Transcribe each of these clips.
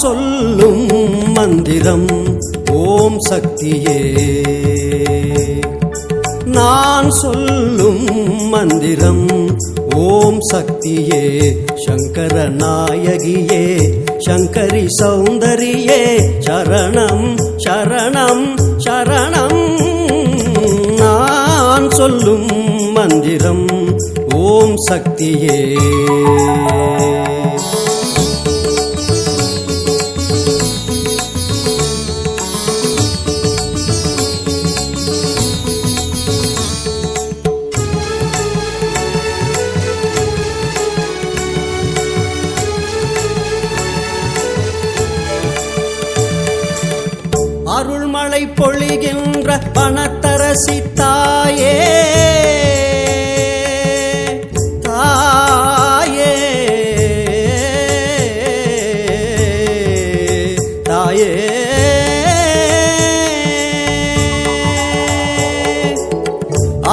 சொல்லும் மந்திரம் ஓம் சக்தியே. நான் சொல்லும் மந்திரம் ஓம் சக்தியே. சங்கர நாயகியே சங்கரி சௌந்தரியே. சரணம் சரணம் சரணம். நான் சொல்லும் மந்திரம் ஓம் சக்தியே.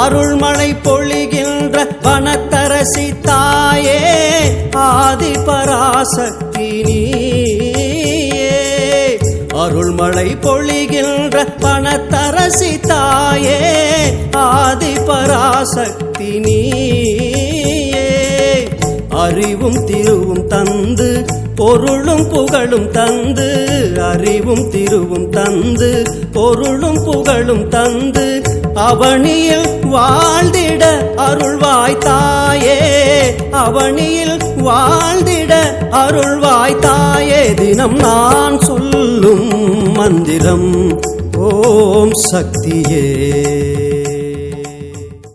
அருள்மழை பொழிகின்ற வனத்தரசி தாயே ஆதி பராசக்தி நீயே அருள்மழை பொழிகின்ற பணத்தரசி தாயே ஆதி பராசக்தி நீ அறிவும் திருவும் தந்து பொருளும் புகழும் தந்து அறிவும் திருவும் தந்து பொருளும் புகழும் தந்து அவனியில் வாழ்ந்திட அருள்வாய் தாயே அவனியில் வாழ்ந்திட அருள்வாய் தாயே. தினம் நான் சொல்லும் மந்திரம் ஓம் சக்தியே.